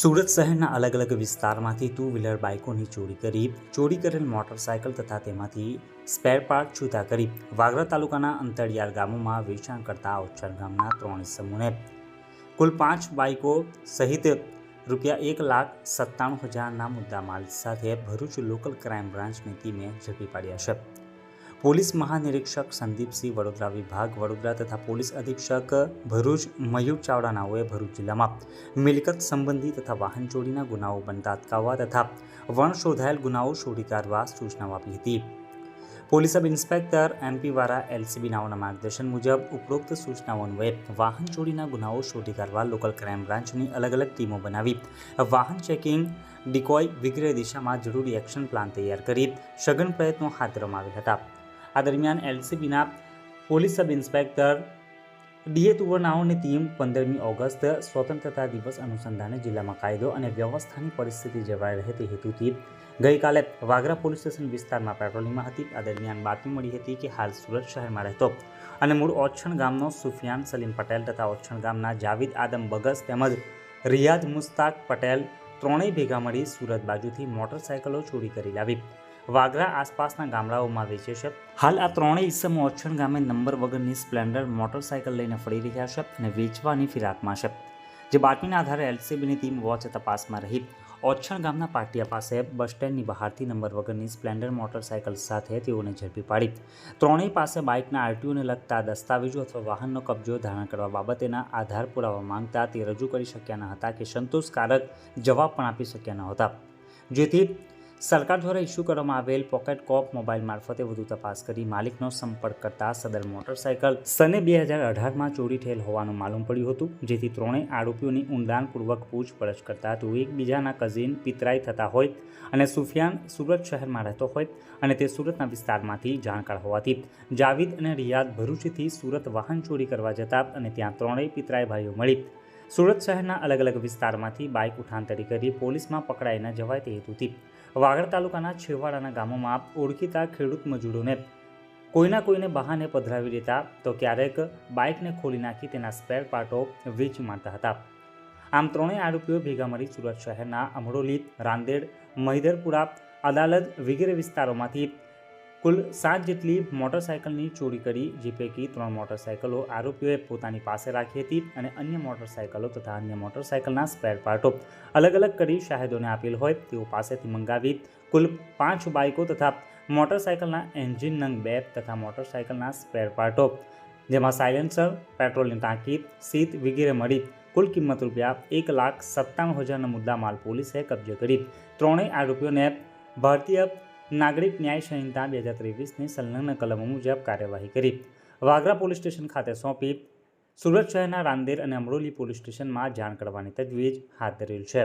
સુરત શહેરના અલગ અલગ વિસ્તારમાંથી ટુ વ્હીલર બાઇકોની ચોરી કરી, ચોરી કરેલ મોટરસાયકલ તથા તેમાંથી સ્પેર પાર્ટ છૂટા કરી. વાગરા તાલુકાના અંતરિયાળ ગામોમાં વેચાણ કરતા ઓછર ગામના ત્રણ સમૂહને કુલ પાંચ બાઇકો સહિત રૂપિયા એક લાખ સત્તાણું હજારના મુદ્દામાલ સાથે ભરૂચ લોકલ ક્રાઇમ બ્રાન્ચની ટીમે ઝડપી પાડ્યા છે. પોલીસ મહાનિરીક્ષક સંદીપસિંહ વડોદરા વિભાગ, વડોદરા તથા પોલીસ અધિક્ષક ભરૂચ મયુર ચાવડાનાઓએ ભરૂચ જિલ્લામાં મિલકત સંબંધી તથા વાહન ચોરીના ગુનાઓ બનતા અટકાવવા તથા વણ શોધાયેલ ગુનાઓ શોધી કાઢવા સૂચનાઓ આપી હતી. Police sub inspector MP Vala LCB નાઓના માર્ગદર્શન મુજબ ઉપરોક્ત સૂચનાઓ અન્વયે વાહન ચોરીના ગુનાઓ શોધી કાઢવા લોકલ ક્રાઇમ બ્રાન્ચની અલગ અલગ ટીમો બનાવી વાહન ચેકિંગ, ડિકોય વગેરે દિશામાં જરૂરી એક્શન પ્લાન તૈયાર કરી સઘન પ્રયત્નો હાથ ધરવામાં આવ્યા હતા. આ દરમિયાન એલસીબીના પોલીસ સબ ઇન્સ્પેક્ટર ડીએ તુવરનાઓની ટીમ પંદરમી ઓગસ્ટ સ્વતંત્રતા દિવસ અનુસંધાને જિલ્લામાં કાયદો અને વ્યવસ્થાની પરિસ્થિતિ જળવાઈ રહે તે હેતુથી ગઈકાલે વાગરા પોલીસ સ્ટેશન વિસ્તારમાં પેટ્રોલિંગમાં હતી. આ દરમિયાન બાતમી મળી હતી કે હાલ સુરત શહેરમાં રહેતો અને મૂળ ઓછણ ગામનો સુફિયાન સલીમ પટેલ તથા ઓછણ ગામના જાવિદ આદમ બગસ તેમજ રિયાદ મુસ્તાક પટેલ ત્રણેય ભેગા મળી સુરત બાજુથી મોટરસાયકલો ચોરી કરી લાવી. વાગરા આસપાસના ગામડાઓમાં વેચે છે. હાલ આ ત્રણેય ઇસમો ઓછણ ગામે નંબર વગરની સ્પ્લેન્ડર મોટરસાયકલ લઈને ફરી રહ્યા છે અને વેચવાની ફિરાકમાં છે. જે બાતમીના આધારે એલસીબીની ટીમ વોચ તપાસમાં રહી. ઓછણ ગામના પાટિયા પાસે બસ સ્ટેન્ડની બહારથી નંબર વગરની સ્પ્લેન્ડર મોટરસાયકલ સાથે તેઓને ઝડપી પાડી. ત્રણેય પાસે બાઇકના આરટીઓને લગતા દસ્તાવેજો અથવા વાહનનો કબજો ધારણ કરવા બાબતેના આધાર પુરાવા માંગતા તે રજૂ કરી શક્યા ન હતા કે સંતોષકારક જવાબ પણ આપી શક્યા ન હતા. જેથી સરકાર દ્વારા ઇસ્યુ કરવામાં આવેલ પોકેટ કોપ મોબાઈલ મારફતે વધુ તપાસ કરી માલિકનો સંપર્ક કરતા સદર મોટરસાયકલ સને બે હજાર અઢારમાં ચોરી થયેલ હોવાનું માલુમ પડ્યું હતું, જેથી ત્રણેય આરોપીઓની ઊંડાણપૂર્વક પૂછપરછ કરતા તેઓ એકબીજાના કઝિન પિતરાઈ થતા હોય અને સુફિયાન સુરત શહેરમાં રહેતો હોય અને તે સુરતના વિસ્તારમાંથી જાણકાર હોવાથી. જાવિદ અને રિયાદ ભરૂચથી સુરત વાહન ચોરી કરવા જતા અને ત્યાં ત્રણેય પિતરાઈ ભાઈઓ મળી. સુરત શહેરના અલગ અલગ વિસ્તારમાંથી બાઇક ઉઠાંતરી કરી પોલીસમાં પકડાઈ ન જવાય તે હેતુથી વાગડ તાલુકાના છેવાડાના ગામોમાં ઓળખીતા ખેડૂત મજૂરોને કોઈના કોઈને બહાને પધરાવી દેતા તો ક્યારેક બાઇકને ખોલી નાખી તેના સ્પેર પાર્ટો વેચી મારતા હતા. આમ ત્રણેય આરોપીઓ ભેગા મળી સુરત શહેરના અમરોલી રાંદેડ મહિદરપુરા અદાલત વગેરે વિસ્તારોમાંથી કુલ સાત જેટલી મોટરસાયકલની ચોરી કરી, જે પૈકી ત્રણ મોટરસાયકલો આરોપીઓએ પોતાની પાસે રાખી હતી અને અન્ય મોટરસાયકલો તથા અન્ય મોટરસાયકલના સ્પેર પાર્ટો અલગ અલગ કરી શાહેદોને આપેલ હોય તેઓ પાસેથી મંગાવી, કુલ પાંચ બાઇકો તથા મોટરસાયકલના એન્જિન નંગ બે તથા મોટરસાયકલના સ્પેર પાર્ટો, જેમાં સાયલેન્સર, પેટ્રોલની ટાંકી, સીટ વગેરે મળી, કુલ કિંમત રૂપિયા એક લાખ સત્તાણું હજારના મુદ્દામાલ પોલીસે કબજે કરી. ત્રણેય આરોપીઓને ભારતીય નાગરિક ન્યાય સંહિતા બે હજાર ત્રેવીસની સંલગ્ન કલમો મુજબ કાર્યવાહી કરી. વાગરા પોલીસ સ્ટેશન ખાતે સોંપી સુરત શહેરના રાંદેર અને અમરોલી પોલીસ સ્ટેશનમાં જાણ કરવાની તજવીજ હાથ ધરેલ છે.